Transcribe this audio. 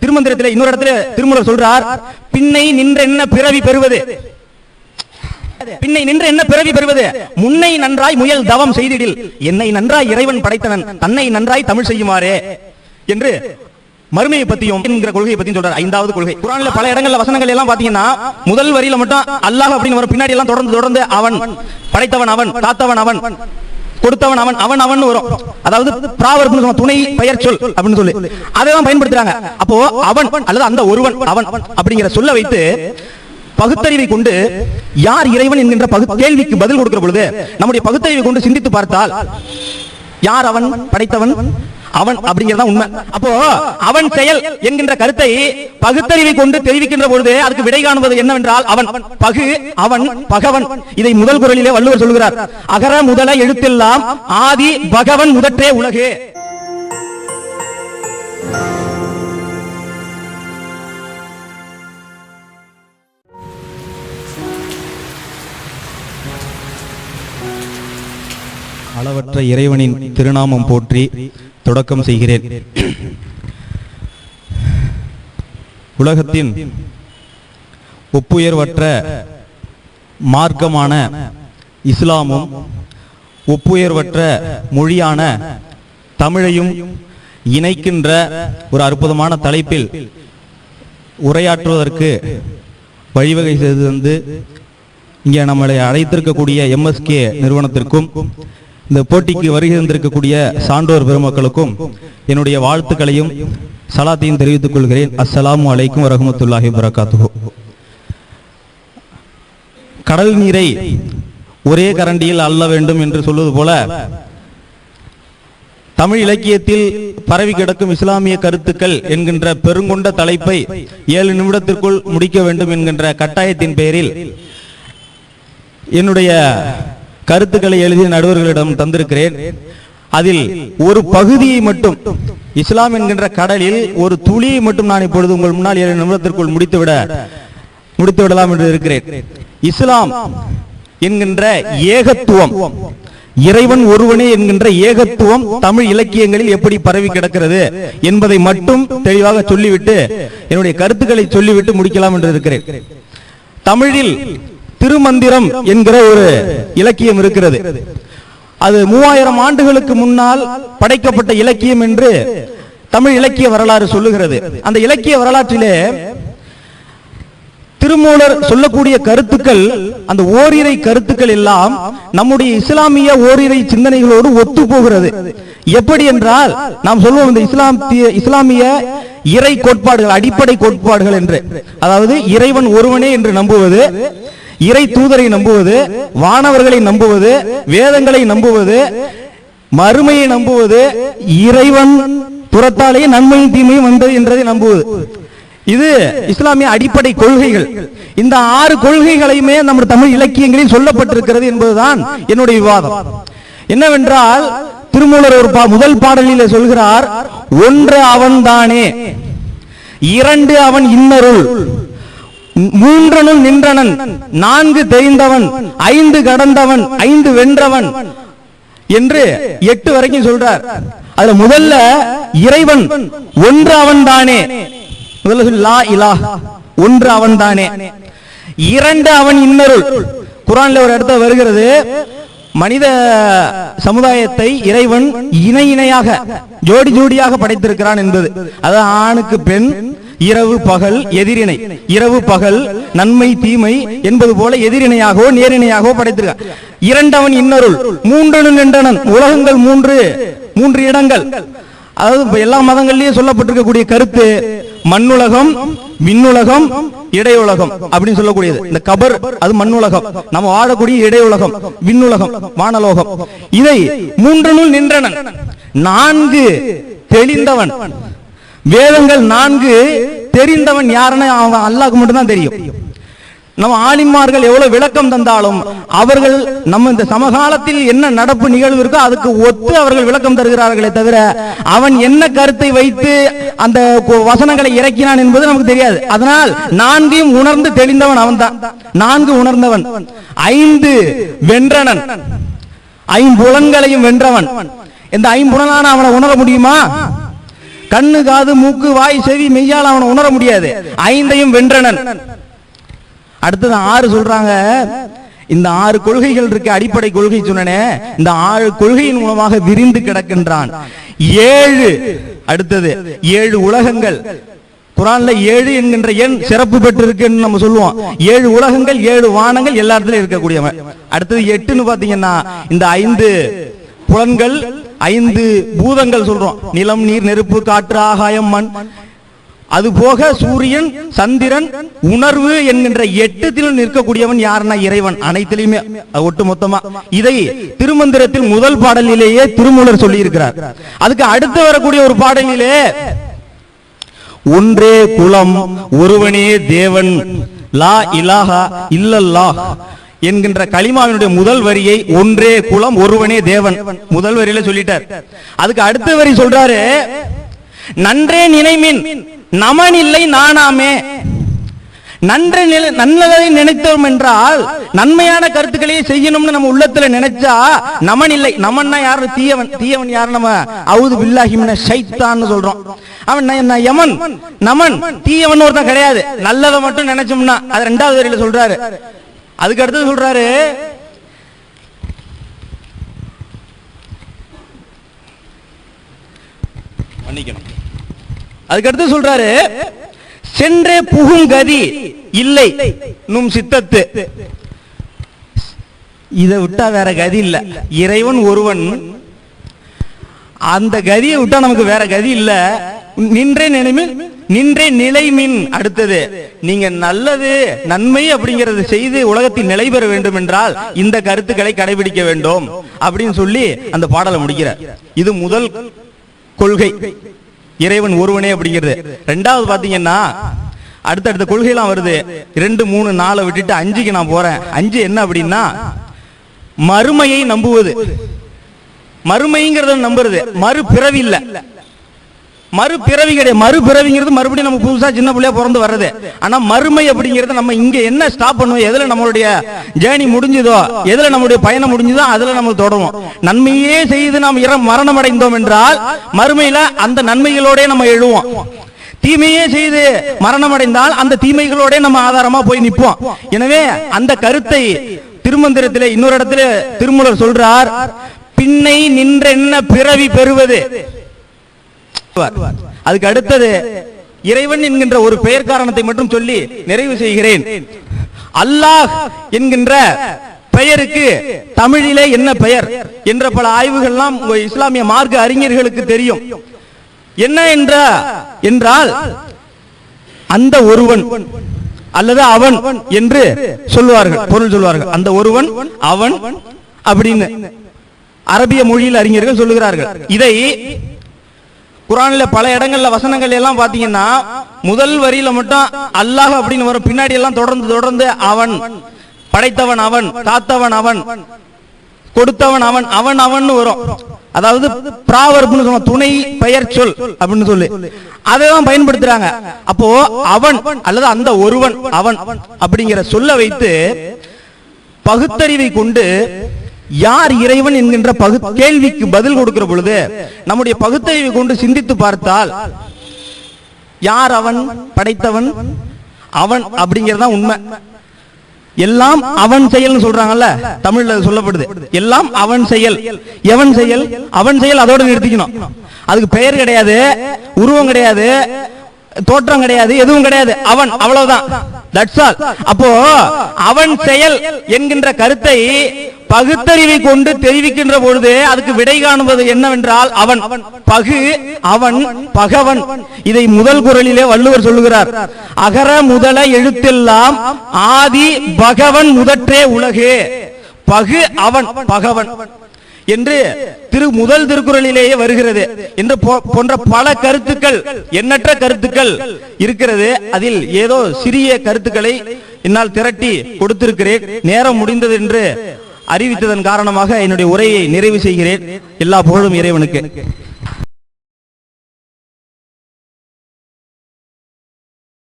திருமந்திரத்தில் இன்னொரு இடத்துல திருமூலர் சொல்றார் பின்னை நின்ற என்ன பிறவி பெறுவது? பின்னை நின்று என்ன பிறவி பெறுவது? முன்னை நன்றாய் முயல் தவம் செய்திடில் என்னை நன்றாய் இறைவன் படைத்தனன் தன்னை நன்றாய் தமிழ் செய்யுமாறே? என்று மறுமையை பத்தியும் என்கிற கொள்கையை பத்தியும் சொல்றாரு. ஐந்தாவது கொள்கை. குரான்ல பல இடங்கள்ல வசனங்கள் எல்லாம் பாத்தீங்கன்னா முதல் வரியில மட்டும் அல்லாஹ் அப்படின்னு வரும். பின்னாடி எல்லாம் தொடர்ந்து தொடர்ந்து அவன் படைத்தவன் அவன் காத்தவன் அவன். கொடுத்தவன் அவன் அவன் அவன் வரும். அதாவது பிராவர்ப்னு துணை பெயர் சொல் அப்படின்னு சொல்லி. அதை தான் பயன்படுத்துறாங்க. அப்போ அவன் அல்லது அந்த ஒருவன் அவன் அப்படிங்கிற சொல்ல வைத்து பகுத்தறிவை கொண்டு யார் இறைவன் என்கின்ற பகு கேள்விக்கு பதில் கொடுக்கிற பொழுது நம்முடைய பகுத்தறிவை கொண்டு சிந்தித்து பார்த்தால் யார் அவன்? படைத்தவன்? அவன் அப்படிங்கிறதா உண்மை. அப்போ அவன் செயல் என்கின்ற கருத்தை பகுத்தறிவை கொண்டு தெரிவிக்கின்ற பொழுது அதுக்கு விடை காணுவது என்னவென்றால் அவன் பகு அவன் பகவன். இதை முதல் குரலிலே வள்ளுவர் சொல்கிறார் அகர முதல எழுத்தெல்லாம் ஆதி பகவன் முதற்றே உலகு. அளவற்ற இறைவனின் திருநாமம் போற்றி தொடக்கம் செய்கிறேன். உலகத்தின் ஒப்புயர்வற்ற மார்க்கமான இஸ்லாமும் ஒப்புயர்வற்ற மொழியான தமிழையும் இணைக்கின்ற ஒரு அற்புதமான தலைப்பில் உரையாற்றுவதற்கு வழிவகை செய்து வந்து இங்கே நம்மளை அழைத்திருக்கக்கூடிய எம்எஸ்கே நிறுவனத்திற்கும் இந்த போட்டிக்கு வருகை தந்திருக்கக்கூடிய சான்றோர் பெருமக்களுக்கும் என்னுடைய வாழ்த்துக்களையும் சலாத்தையும் தெரிவித்துக் கொள்கிறேன். அஸ்ஸலாமு அலைக்கும் வரகமத்துல்லாஹி வரகாத்துகோ கடல் நீரை ஒரே கரண்டியில் அள்ள வேண்டும் என்று சொல்வது போல தமிழ் இலக்கியத்தில் பரவி கிடக்கும் இஸ்லாமிய கருத்துக்கள் என்கின்ற பெருங்கொண்ட தலைப்பை ஏழு நிமிடத்திற்குள் முடிக்க வேண்டும் என்கின்ற கட்டாயத்தின் பெயரில் என்னுடைய கருத்துக்களை எழுதிய நடுவர்களிடம் தந்திருக்கிறேன். அதில் ஒரு பகுதியை மட்டும் இஸ்லாம் என்கின்ற கடலில் ஒரு துளியை மட்டும் நான் இப்பொழுது உங்கள் முன்னால் ஏழு நிமிடத்திற்குள் முடித்துவிட முடித்து விடலாம் என்று இருக்கிறேன். இஸ்லாம் என்கின்ற ஏகத்துவம் இறைவன் ஒருவனே என்கின்ற ஏகத்துவம் தமிழ் இலக்கியங்களில் எப்படி பரவி கிடக்கிறது என்பதை மட்டும் தெளிவாக சொல்லிவிட்டு என்னுடைய கருத்துக்களை சொல்லிவிட்டு முடிக்கலாம் என்று இருக்கிறேன். தமிழில் திருமந்திரம் என்கிற ஒரு இலக்கியம் இருக்கிறது. அது மூவாயிரம் ஆண்டுகளுக்கு முன்னால் படைக்கப்பட்ட இலக்கியம் என்று தமிழ் இலக்கிய வரலாறு சொல்லுகிறது. அந்த இலக்கிய வரலாற்றிலே திருமூலர் சொல்லக்கூடிய கருத்துக்கள் அந்த ஓரிரை கருத்துக்கள் எல்லாம் நம்முடைய இஸ்லாமிய ஓரிரை சிந்தனைகளோடு ஒத்து போகிறது எப்படி என்றால் நாம் சொல்லுவோம் இந்த இஸ்லாமிய இஸ்லாமிய இறை கோட்பாடுகள் அடிப்படை கோட்பாடுகள் என்று. அதாவது இறைவன் ஒருவனே என்று நம்புவது இறை தூதரை நம்புவது வானவர்களை நம்புவது வேதங்களை நம்புவது மறுமையை நம்புவது இறைவன் புறத்தாலேயே நன்மையும் தீமையும் வந்தது என்றதை நம்புவது. இது இஸ்லாமிய அடிப்படை கொள்கைகள். இந்த ஆறு கொள்கைகளையுமே நம்ம தமிழ் இலக்கியங்களில் சொல்லப்பட்டிருக்கிறது என்பதுதான் என்னுடைய விவாதம். என்னவென்றால் திருமூலர் ஒரு பா- முதல் பாடலில் சொல்கிறார் ஒன்று அவன்தானே இரண்டு அவன் இன்னருள். மூன்றனும் நின்றனன் நான்கு தெரிந்தவன் ஐந்து கடந்தவன் ஐந்து வென்றவன் என்று எட்டு வரைக்கும் சொல்றார். அதுல முதல்ல இறைவன் ஒன்று அவன்தானே. முதல்ல லா இலா ஒன்று அவன்தானே. இரண்டு அவன் இன்னருள். குரான்ல ஒரு இடத்துல வருகிறது மனித சமுதாயத்தை இறைவன் இணை இணையாக ஜோடி ஜோடியாக படைத்திருக்கிறான் என்பது. அதாவது ஆணுக்கு பெண் இரவு பகல் எதிரிணை. இரவு பகல் நன்மை தீமை என்பது போல எதிரிணையாகவோ நேரிணையாகவோ படைத்திருக்க. இரண்டவன் இன்னருள் மூன்றனு நின்றனன். உலகங்கள் மூன்று மூன்று இடங்கள். அதாவது எல்லா மதங்கள்லயும் சொல்லப்பட்டிருக்கக்கூடிய கருத்து மண்ணுலகம் மின்னுலகம் இடையுலகம் அப்படின்னு சொல்லக்கூடியது. இந்த கபர் அது மண்ணுலகம். நம்ம வாழக்கூடிய இடையுலகம் விண்ணுலகம் வானலோகம். இதை மூன்றனுள் நின்றனன். நான்கு தெளிந்தவன். வேதங்கள் நான்கு தெரிந்தவன் யாருன்னு அவன் அல்லாஹ்க்கு மட்டும்தான் தெரியும். நம்ம ஆலிமார்கள் எவ்வளவு விளக்கம் தந்தாலும் அவர்கள் நம்ம இந்த சமகாலத்தில் என்ன நடப்பு நிகழ்வு இருக்கோ அதுக்கு ஒத்து அவர்கள் விளக்கம் தருகிறார்களே தவிர அவன் என்ன கருத்தை வைத்து அந்த வசனங்களை இறக்கினான் என்பது நமக்கு தெரியாது. அதனால் நான்கையும் உணர்ந்து தெளிந்தவன் அவன்தான். நான்கு உணர்ந்தவன். ஐந்து வென்றனன். ஐம்புலன்களையும் வென்றவன். இந்த ஐம்புலனான அவனை உணர முடியுமா? கண்ணு காது மூக்கு வாய் செவி மெய்யால் அவனை உணர முடியாது. ஐந்தையும் வென்றனன். அடுத்தது ஆறு சொல்றாங்க. இந்த ஆறு கொள்கைகள் இருக்க அடிப்படை கொள்கை சொன்னனே. இந்த ஆறு கொள்கையின் மூலமாக விரிந்து கிடக்கின்றான். ஏழு அடுத்தது ஏழு உலகங்கள். குரான்ல ஏழு என்கின்ற எண் சிறப்பு பெற்றிருக்குன்னு நம்ம சொல்லுவோம். ஏழு உலகங்கள் ஏழு வானங்கள் எல்லா இடத்துலயும் இருக்கக்கூடியவன் அடுத்தது எட்டுன்னு பாத்தீங்கன்னா இந்த ஐந்து புலன்கள் ஐந்து பூதங்கள் சொல்றோம். நிலம் நீர் நெருப்பு காற்று ஆகாயம் மண். அது போக சூரியன் சந்திரன் உணர்வு என்கின்ற எட்டுத்திலும் நிற்கக்கூடியவன் யாருன்னா இறைவன். அனைத்திலுமே ஒட்டுமொத்தமா. இதை திருமந்திரத்தில் முதல் பாடலிலேயே திருமூலர் சொல்லி இருக்கிறார் அதுக்கு அடுத்து வரக்கூடிய ஒரு பாடலிலே ஒன்றே குலம் ஒருவனே தேவன் லா இலாஹா இல்லல்லா என்கின்ற களிமாவினுடைய முதல் வரியை ஒன்றே குலம் ஒருவனே தேவன். முதல் வரியில சொல்லிட்டார். அதுக்கு அடுத்த வரி சொல்றாரு நன்றே நினைமின் நமன் இல்லை நானாமே. நன்றே நிலை- நல்லதை நினைத்தோம் என்றால் நன்மையான கருத்துக்களையே செய்யணும்னு நம்ம உள்ளத்துல நினைச்சா நமன் இல்லை. நமன்னா யாரு? தீயவன். தீயவன் யாரு? நம்ம அவுது பில்லாஹி சைத்தான்னு சொல்றோம். அவன் யமன். நமன். தீயவன் ஒருத்தன் கிடையாது. நல்லதை மட்டும் நினைச்சோம்னா அது ரெண்டாவது வரியில சொல்றாரு. அதுக்கு அடுத்தது சொல்றாரு மன்னிக்கணும். அதுக்கு அடுத்து சொல்றாரு சென்றே புகும் கதி இல்லை நும் சித்தத்து. இதை விட்டா வேற கதி இல்ல. இறைவன் ஒருவன். அந்த கதியை விட்டா நமக்கு வேற கதி இல்ல. நின்றே நிலைமின் நின்றே நிலைமின் அடுத்தது நீங்க நல்லது நன்மை அப்படிங்கறது செய்து உலகத்தில் நிலை பெற வேண்டும் என்றால் இந்த கருத்துக்களை கடைபிடிக்க வேண்டும் அப்படின்னு சொல்லி அந்த பாடலை முடிக்கிறார். இது முதல் கொள்கை. இறைவன் ஒருவனே அப்படிங்கிறது. ரெண்டாவது பாத்தீங்கன்னா அடுத்தடுத்த கொள்கைலாம் வருது. ரெண்டு மூணு நாளை விட்டுட்டு அஞ்சுக்கு நான் போறேன். அஞ்சு என்ன அப்படின்னா மறுமையை நம்புவது. மறுமைங்கிறத நம்புறது. மறுபிறவி இல்லை. மறுபிறவி கிடையாது மறுபிறவிங்கிறது மறுபடியும் நம்ம புதுசா சின்ன பிள்ளையா பிறந்து வர்றது. ஆனா மறுமை அப்படிங்கிறது நம்ம இங்க என்ன ஸ்டாப் பண்ணுவோம்? எதுல நம்மளுடைய ஜேர்னி முடிஞ்சதோ எதுல நம்மளுடைய பயணம் முடிஞ்சதோ அதுல நம்ம தொடரும் நன்மையே செய்து நாம் இற மரணம் அடைந்தோம் என்றால் மறுமையில அந்த நன்மைகளோட நம்ம எழுவோம். தீமையே செய்து மரணம் அடைந்தால் அந்த தீமைகளோட நம்ம ஆதாரமா போய் நிற்போம். எனவே அந்த கருத்தை திருமந்திரத்திலே இன்னொரு இடத்துல திருமூலர் சொல்றார் பின்னை நின்றென்ன பிறவி பெறுவது? அதுக்கு அடுத்தது இறைவன் என்கின்ற ஒரு பெயர் காரணத்தை மட்டும் சொல்லி நிறைவு செய்கிறேன். அல்லாஹ் என்கின்ற பெயருக்கு தமிழிலே என்ன பெயர் என்ற பல ஆய்வுகள்லாம் இஸ்லாமிய மார்க்க அறிஞர்களுக்கு தெரியும். என்ன என்ற என்றால் அந்த ஒருவன் அல்லது அவன் என்று சொல்வார்கள் பொருள் சொல்வார்கள் அந்த ஒருவன் அவன் அப்படின்னு அரபிய மொழியில் அறிஞர்கள் சொல்லுகிறார்கள். இதை குரானில் பல இடங்கள்ல வசனங்கள் எல்லாம் பாத்தீங்கன்னா முதல் வரியில மட்டும் அல்லாஹ் அப்படின்னு வரும். பின்னாடி எல்லாம் தொடர்ந்து தொடர்ந்து அவன் படைத்தவன் அவன் காத்தவன் அவன் கொடுத்தவன் அவன் அவன் அவன் வரும். அதாவது ப்ராவர்ப்னு சொல்லுவோம் துணை பெயர் சொல் அப்படின்னு சொல்லி. அதைதான் பயன்படுத்துறாங்க. அப்போ அவன் அல்லது அந்த ஒருவன் அவன் அப்படிங்கிற சொல்ல வைத்து பகுத்தறிவை கொண்டு யார் இறைவன் என்கின்ற பகு கேள்விக்கு பதில் கொடுக்கிற பொழுது நம்முடைய பகுத்தறிவை கொண்டு சிந்தித்து பார்த்தால் யார் அவன்? படைத்தவன்? அவன் அப்படிங்கறதுதான் உண்மை. எல்லாம் அவன் செயல்னு சொல்றாங்கல்ல தமிழ்ல அது சொல்லப்படுது. எல்லாம் அவன் செயல். எவன் செயல்? அவன் செயல் அதோட நிறுத்திக்கணும். அதுக்கு பெயர் கிடையாது உருவம் கிடையாது தோற்றம் கிடையாது எதுவும் கிடையாது. அவன் அவ்வளவுதான். தட்ஸ் ஆல் அப்போ அவன் செயல் என்கின்ற கருத்தை பகுத்தறிவை கொண்டு தெரிவிக்கின்ற பொழுது அதுக்கு விடை காணுவது என்னவென்றால் அவன் பகு அவன் பகவன். இதை முதல் குரலிலே வள்ளுவர் சொல்லுகிறார். அகர முதல எழுத்தெல்லாம் ஆதி பகவன் முதற்றே உலகு. பகு அவன் பகவன். என்று திரு முதல் திருக்குறளிலேயே வருகிறது. என்று போ- போன்ற பல கருத்துக்கள் எண்ணற்ற கருத்துக்கள் இருக்கிறது. அதில் ஏதோ சிறிய கருத்துக்களை என்னால் திரட்டி கொடுத்திருக்கிறேன். நேரம் முடிந்தது என்று அறிவித்ததன் காரணமாக என்னுடைய உரையை நிறைவு செய்கிறேன். எல்லா புகழும் இறைவனுக்கு.